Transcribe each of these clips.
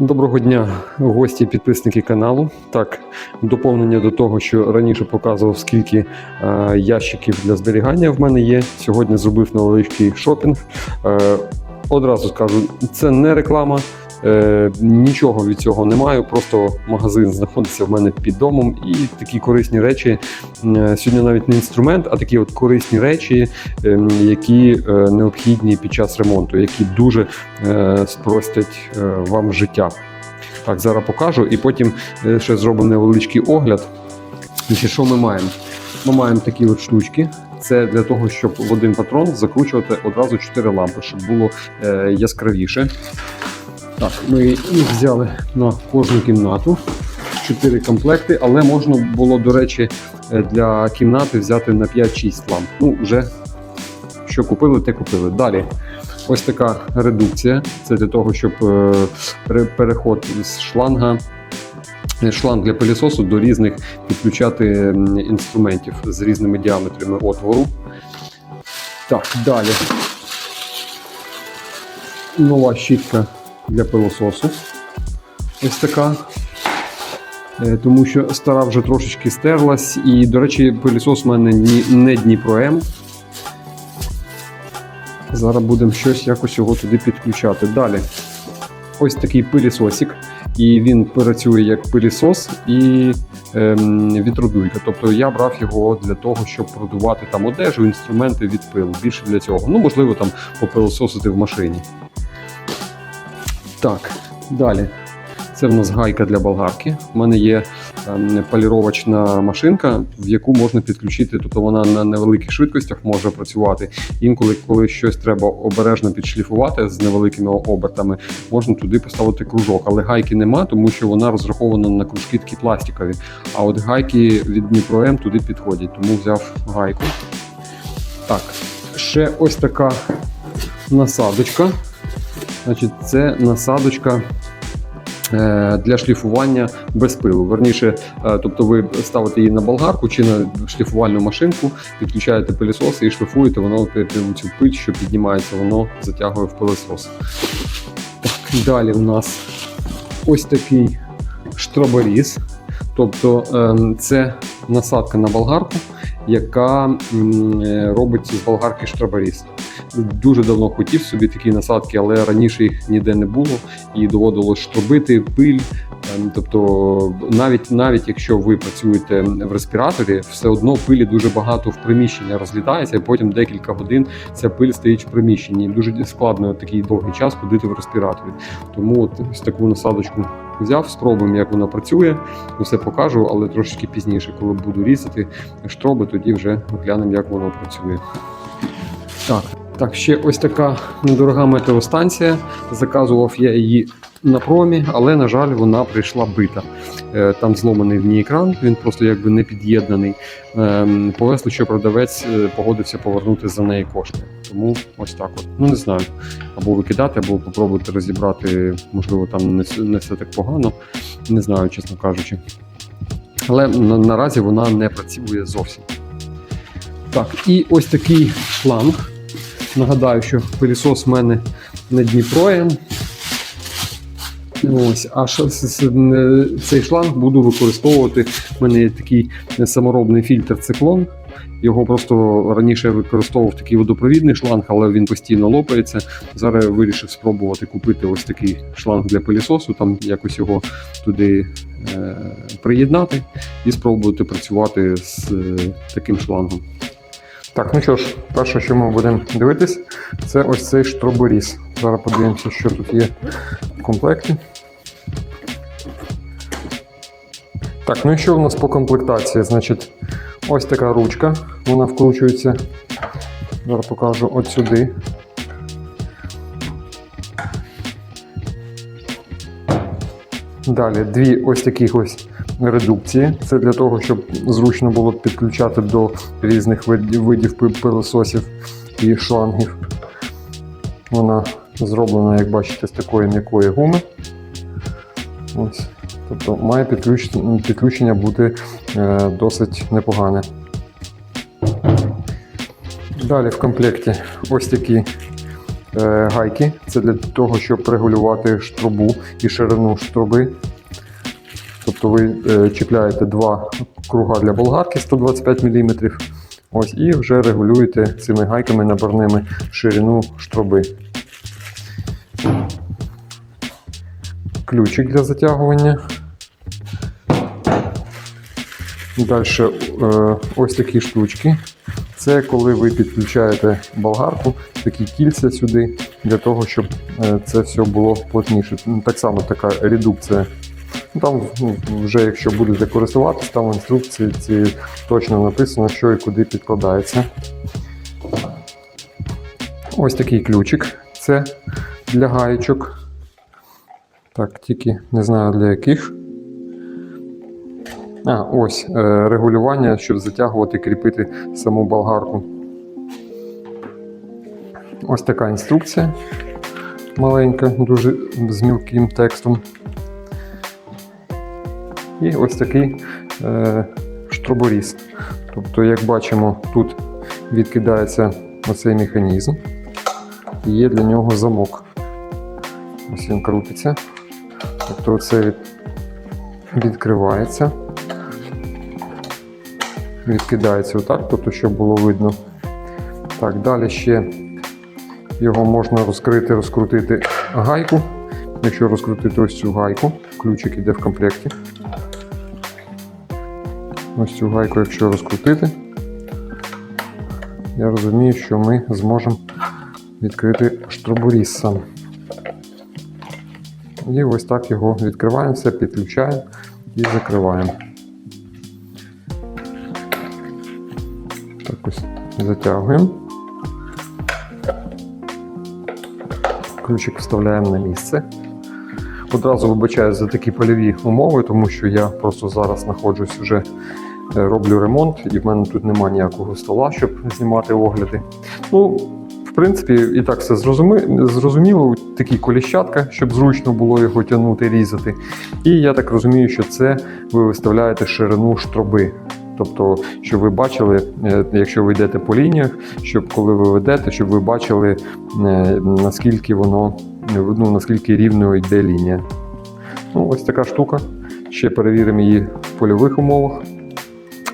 Доброго дня, гості, підписники каналу. Так, доповнення до того, що раніше показував, скільки е, ящиків для зберігання в мене є. Сьогодні зробив невеличкий шопінг. Е, одразу скажу, це не реклама, е, нічого від цього не маю. Просто магазин знаходиться в мене під домом, і такі корисні речі. е, Сьогодні навіть не інструмент, а такі от корисні речі, е, які е, необхідні під час ремонту, які дуже е, спростять вам життя. Так, зараз покажу і потім ще зробимо невеличкий огляд. Значить, що ми маємо? Ми маємо такі от штучки. Це для того, щоб в один патрон закручувати одразу 4 лампи, щоб було яскравіше. Так, ми їх взяли на кожну кімнату. 4 комплекти, але можна було, до речі, е, для кімнати взяти на 5-6 ламп. Ну, вже що купили, те купили. Далі. Ось така редукція. Це для того, щоб е, переход з шланга. е, Шланг для пилісосу до різних підключати інструментів з різними діаметрами отвору. Так, далі. Нова щітка для пилососу. Ось така. Е, Тому що стара вже трошечки стерлась. І, до речі, пилісос у мене не Дніпро М. Зараз будемо щось якось його туди підключати. Далі. Ось такий пилісосик, і він працює як пилісос і ем, вітродуйка. Тобто я брав його для того, щоб продувати там одежу, інструменти від пилу. Більше для цього. Ну, можливо, там попилососити в машині. Так, далі. Це в нас гайка для болгарки. У мене є ем, поліровочна машинка, в яку можна підключити, тобто вона на невеликих швидкостях може працювати. Інколи, коли щось треба обережно підшліфувати з невеликими обертами, можна туди поставити кружок. Але гайки нема, тому що вона розрахована на кружки такі пластикові. А от гайки від Дніпро М туди підходять, тому взяв гайку. Так, ще ось така насадочка. Значить, це насадочка е, для шліфування без пилу. Верніше, е, тобто ви ставите її на болгарку чи на шліфувальну машинку, підключаєте пилісос і шліфуєте, воно цю пиль, що піднімається, воно затягує в пилосос. Так, далі у нас ось такий штроборіз. Тобто ем, це насадка на болгарку, яка е, робить з болгарки штроборіз. Дуже давно хотів собі такі насадки, але раніше їх ніде не було і доводилось штробити пиль. Ем, Тобто, навіть навіть якщо ви працюєте в респіраторі, все одно пилі дуже багато в приміщення розлітається, і потім декілька годин ця пиль стоїть в приміщенні. Дуже складно такий довгий час ходити в респіраторі. Тому от ось таку насадочку взяв, спробуємо, як вона працює. Все покажу, але трошечки пізніше, коли буду різати штроби, тоді вже глянемо, як воно працює. Так, так, ще ось така недорога метеостанція. Заказував я її на промі, але, на жаль, вона прийшла бита. Е, Там зломаний в ній екран, він просто якби не під'єднаний. Ем, Повезли, що продавець е, погодився повернути за неї кошти. Тому ось так от. Ну не знаю. Або викидати, або попробувати розібрати. Можливо, там не, все так погано. Не знаю, чесно кажучи. Але на, наразі вона не працює зовсім. Так, і ось такий шланг. Нагадаю, що пилісос в мене не Дніпроєм. Ось, а цей шланг буду використовувати. У мене є такий саморобний фільтр циклон. Його просто раніше використовував такий водопровідний шланг, але він постійно лопається. Зараз я вирішив спробувати купити ось такий шланг для пилісосу, там якось його туди е, приєднати і спробувати працювати з е, таким шлангом. Так, ну що ж, перше, що ми будемо дивитись, це ось цей штроборіз. Зараз подивимося, що тут є в комплекті. Так, ну і що у нас по комплектації? Значить, ось така ручка, вона вкручується. Зараз покажу от сюди. Далі дві ось таких ось редукції. Це для того, щоб зручно було підключати до різних видів, пилососів і шлангів. Вона зроблена, як бачите, з такої м'якої гуми. Ось. Тобто має підключення, бути е, досить непогане. Далі в комплекті ось такі е, гайки. Це для того, щоб регулювати штрубу і ширину штруби. Тобто ви е, чіпляєте два круга для болгарки 125 мм. Ось, і вже регулюєте цими гайками наборними ширину штруби. Ключик для затягування. Далі е, ось такі штучки. Це коли ви підключаєте болгарку, такі кільця сюди, для того, щоб е, це все було плотніше. Так само така редукція. Там ну, вже якщо будете користуватись, там в інструкції ці точно написано, що і куди підкладається. Ось такий ключик. Це для гаєчок. Так, тільки не знаю для яких. А, ось е, регулювання, щоб затягувати, кріпити саму болгарку. Ось така інструкція маленька, дуже з мілким текстом. І ось такий е, штроборіз. Тобто, як бачимо, тут відкидається оцей механізм. І є для нього замок. Ось він крутиться. Тобто це від... відкривається. Відкидається отак, тобто, щоб було видно. Так, далі ще його можна розкрити, розкрутити гайку. Якщо розкрутити ось цю гайку, ключик іде в комплекті. Ось цю гайку, якщо розкрутити, я розумію, що ми зможемо відкрити штроборіз сам. І ось так його відкриваємо, все підключаємо і закриваємо. Так ось затягуємо. Ключик вставляємо на місце. Одразу вибачаю за такі польові умови, тому що я просто зараз знаходжусь вже, роблю ремонт, і в мене тут немає ніякого стола, щоб знімати огляди. Ну, в принципі, і так все зрозуміло. Такі коліщатка, щоб зручно було його тягнути, різати. І я так розумію, що це ви виставляєте ширину штроби. Тобто, щоб ви бачили, е, якщо ви йдете по лініях, щоб коли ви ведете, щоб ви бачили, е, наскільки воно ну, наскільки рівною йде лінія. Ну, ось така штука. Ще перевіримо її в польових умовах.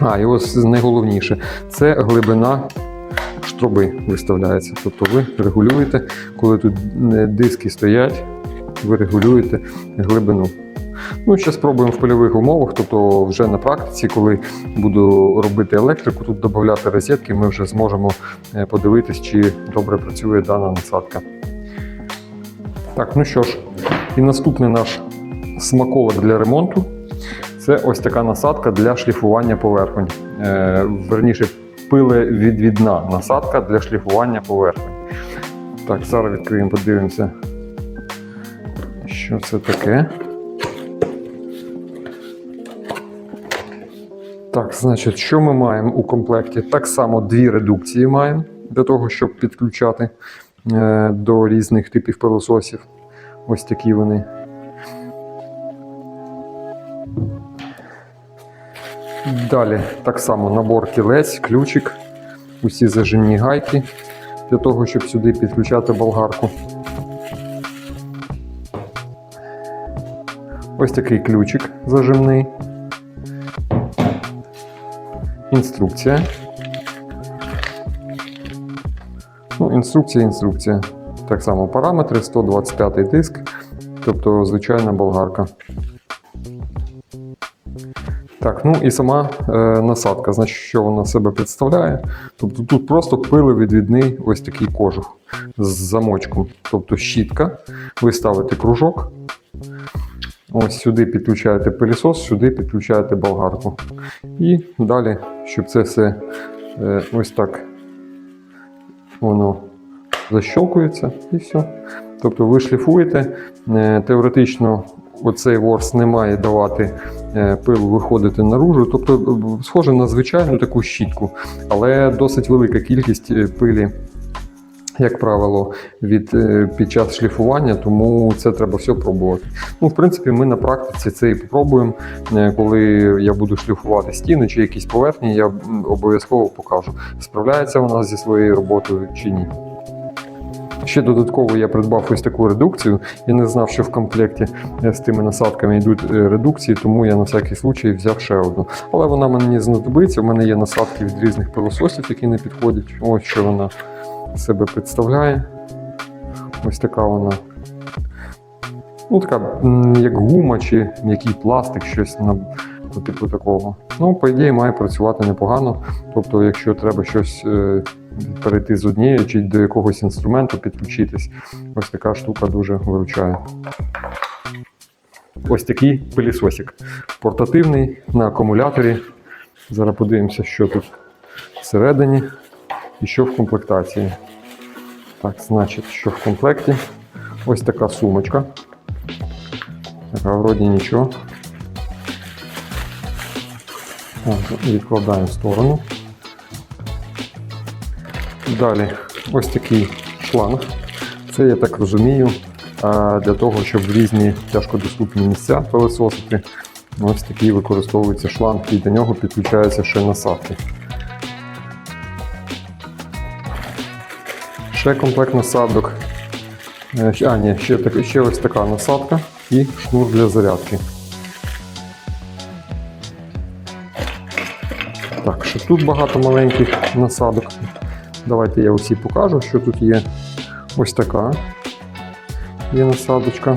А, і ось найголовніше це глибина штроби виставляється. Тобто ви регулюєте, коли тут е, диски стоять, ви регулюєте глибину. Ну, ще спробуємо в польових умовах, тобто вже на практиці, коли буду робити електрику, тут додати розетки, ми вже зможемо е, подивитись, чи добре працює дана насадка. Так, ну що ж, і наступний наш смаколик для ремонту це ось така насадка для шліфування поверхонь. Е, верніше, пилевідвідна насадка для шліфування поверхонь. Так, зараз відкриємо, подивимося, що це таке. Так, значить, що ми маємо у комплекті? Так само дві редукції маємо для того, щоб підключати е, до різних типів пилососів. Ось такі вони. Далі так само набор кілець, ключик, усі зажимні гайки для того, щоб сюди підключати болгарку. Ось такий ключик зажимний. Інструкція. Ну, інструкція, інструкція. Так само параметри, 125 диск, тобто звичайна болгарка. Так, ну і сама е, насадка, значить, що вона себе представляє. Тобто тут просто пиловідвідний ось такий кожух з замочком. Тобто щітка, ви ставите кружок. Ось сюди підключаєте пилісос, сюди підключаєте болгарку. І далі, щоб це все е, ось так воно защелкується і все. Тобто ви шліфуєте. Е, Теоретично оцей ворс не має давати е, пилу виходити наружу. Тобто е, схоже на звичайну таку щітку, але досить велика кількість е, пилі. Як правило, від, під час шліфування, тому це треба все пробувати. Ну, в принципі, ми на практиці це і попробуємо. Коли я буду шліфувати стіни чи якісь поверхні, я обов'язково покажу, справляється вона зі своєю роботою чи ні. Ще додатково я придбав ось таку редукцію. Я не знав, що в комплекті е, з тими насадками йдуть е, редукції, тому я на всякий случай взяв ще одну. Але вона мені знадобиться. У мене є насадки від різних пилососів, які не підходять. Ось що вона себе представляє. Ось така вона. Ну, така, як гума чи м'який пластик, щось на по типу такого. Ну, по ідеї, має працювати непогано. Тобто, якщо треба щось е, перейти з однієї чи до якогось інструменту підключитись, ось така штука дуже виручає. Ось такий пилісосик. Портативний на акумуляторі. Зараз подивимося, що тут всередині і що в комплектації. Так, значить, що в комплекті? Ось така сумочка. Така вроді нічого. Відкладаємо в сторону. Далі ось такий шланг. Це, я так розумію, для того, щоб в різні тяжкодоступні місця пилососити. Ось такий використовується шланг, і до нього підключаються ще насадки. Ще комплект насадок. Е, А, ні, ще, так, ще ось така насадка і шнур для зарядки. Так, ще тут багато маленьких насадок. Давайте я усі покажу, що тут є. Ось така є насадочка.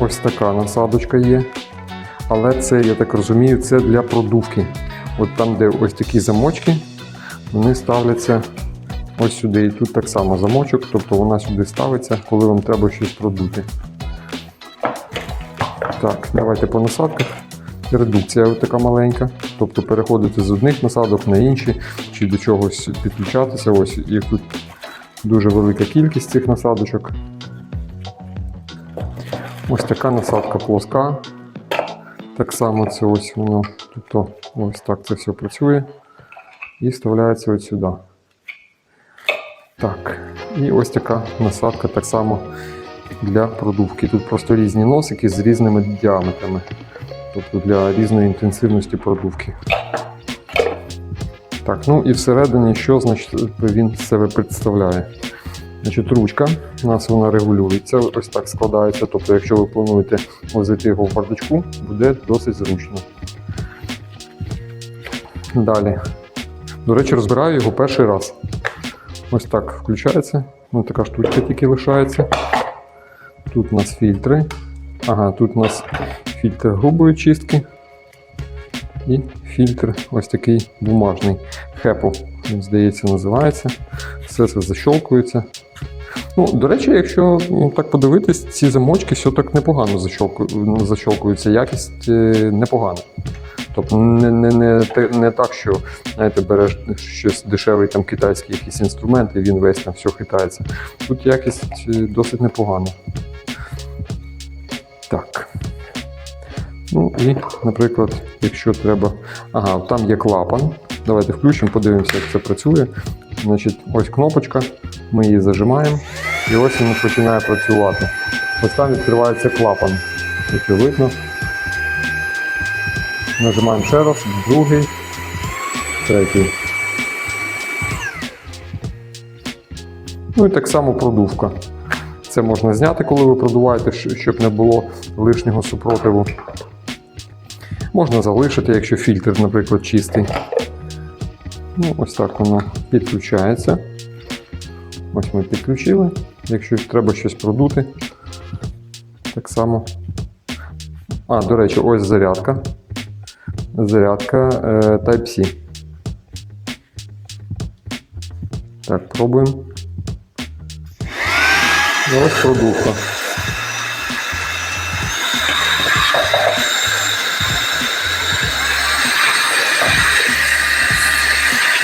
Ось така насадочка є. Але це, я так розумію, це для продувки. От там, де ось такі замочки, вони ставляться ось сюди. І тут так само замочок, тобто вона сюди ставиться, коли вам треба щось продути. Так, давайте по насадках. Редукція така маленька. Тобто переходити з одних насадок на інші, чи до чогось підключатися. Ось і тут дуже велика кількість цих насадочок. Ось така насадка плоска. Так само це ось воно. Тобто ось так це все працює. І вставляється ось сюди. Так. І ось така насадка так само для продувки. Тут просто різні носики з різними діаметрами. Тобто для різної інтенсивності продувки. Так, ну і всередині, що значить він себе представляє? Значить, ручка, у нас вона регулюється, ось так складається. Тобто, якщо ви плануєте возити його в бардачку, буде досить зручно. Далі. До речі, розбираю його перший раз. Ось так включається. Ну, така штучка тільки лишається. Тут у нас фільтри. Ага, тут у нас фільтр грубої чистки. І фільтр ось такий бумажний. Хепу, він, здається, називається. Все це защолкується. Ну, до речі, якщо так подивитись, ці замочки все так непогано защолкуються. Якість е, непогана. Тобто не, не, не, не так, що знаєте, береш щось дешевий там китайський якийсь інструмент, і він весь там все хитається. Тут якість е, досить непогана. Так. Ну і, наприклад, якщо треба. Ага, там є клапан. Давайте включимо, подивимося, як це працює. Значить, ось кнопочка, ми її зажимаємо, і ось він починає працювати. Ось там відкривається клапан, якщо видно. Нажимаємо ще раз, другий, третій. Ну і так само продувка. Це можна зняти, коли ви продуваєте, щоб не було лишнього супротиву. Можна залишити, якщо фільтр, наприклад, чистий. Ну, ось так воно підключається. Ось ми підключили. Якщо треба щось продути, так само. А, до речі, ось зарядка. Зарядка е, Type-C. Так, пробуємо. Ось продувка.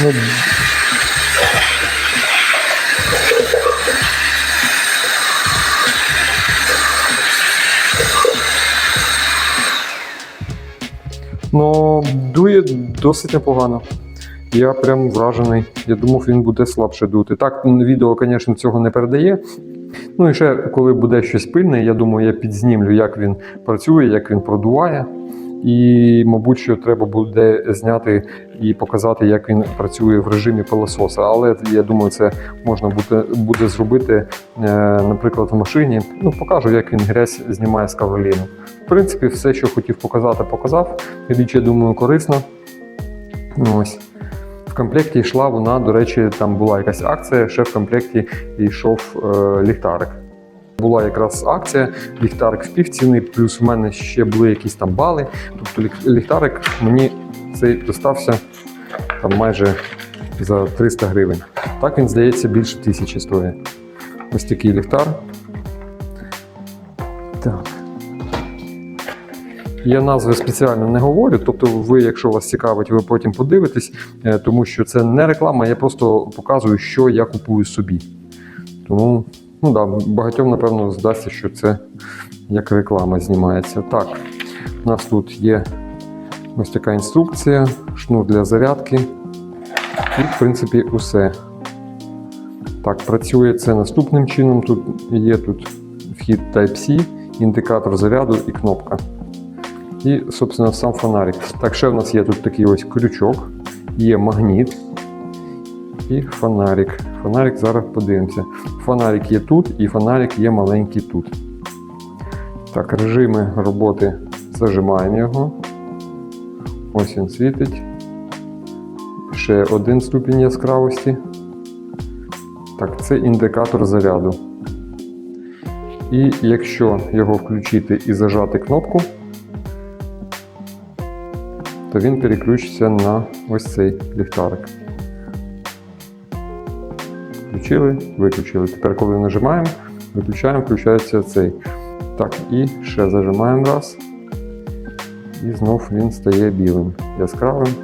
Ну, Ну, дує досить непогано. Я прям вражений. Я думав, він буде слабше дути. Так, відео, звісно, цього не передає. Ну і ще, коли буде щось пильне, я думаю, я підзнімлю, як він працює, як він продуває. І, мабуть, що треба буде зняти і показати, як він працює в режимі пилососа. Але я думаю, це можна буде, буде зробити, е, наприклад, в машині. Ну, покажу, як він грязь знімає з кавеліну. В принципі, все, що хотів показати, показав. Річ, я думаю, корисна. Ось. В комплекті йшла вона, до речі, там була якась акція, ще в комплекті йшов е, ліхтарик. Була якраз акція, ліхтарик в півціни, плюс в мене ще були якісь там бали. Тобто ліхтарик мені цей достався там майже за 300 гривень. Так він, здається, більше тисячі стоїть. Ось такий ліхтар. Так. Я назви спеціально не говорю, тобто ви, якщо вас цікавить, ви потім подивитесь, е, тому що це не реклама, я просто показую, що я купую собі. Тому, ну да, багатьом, напевно, здасться, що це як реклама знімається. Так, у нас тут є ось така інструкція, шнур для зарядки. І, в принципі, усе. Так, працює це наступним чином. Тут є тут вхід Type-C, індикатор заряду і кнопка. І, собственно, сам фонарик. Так, ще в нас є тут такий ось крючок, є магніт і фонарик. Фонарик зараз подивимося. Фонарик є тут і фонарик є маленький тут. Так, режими роботи зажимаємо його. Ось він світить. Ще один ступінь яскравості. Так, це індикатор заряду. І якщо його включити і зажати кнопку, то він переключиться на ось цей ліхтарик. Включили, виключили. Тепер, коли нажимаємо, виключаємо, включається цей. Так, і ще зажимаємо раз. І знов він стає білим, яскравим.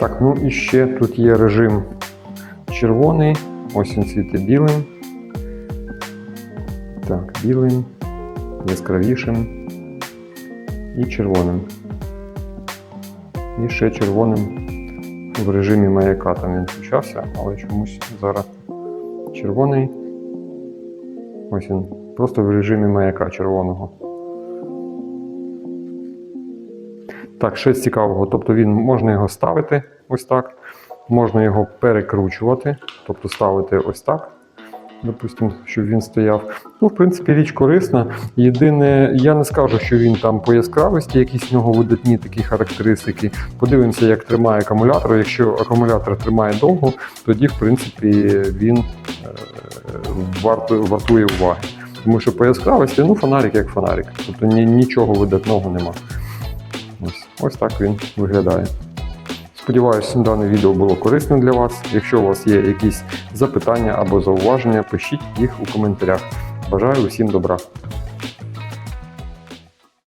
Так, ну і ще тут є режим червоний. Ось він світить білим. Так, білим, яскравішим і червоним. І ще червоним в режимі маяка там він включався, але чомусь зараз червоний. Ось він. Просто в режимі маяка червоного. Так, ще цікавого. Тобто він можна його ставити ось так, можна його перекручувати, тобто ставити ось так. Допустимо, щоб він стояв. Ну, в принципі, річ корисна. Єдине, я не скажу, що він там по яскравості, якісь в нього видатні такі характеристики. Подивимося, як тримає акумулятор. Якщо акумулятор тримає довго, тоді, в принципі, він е, вартує, уваги. Тому що по яскравості, ну, фонарик як фонарик. Тобто нічого видатного нема. Ось, ось так він виглядає. Сподіваюся, дане відео було корисним для вас. Якщо у вас є якісь запитання або зауваження, пишіть їх у коментарях. Бажаю усім добра.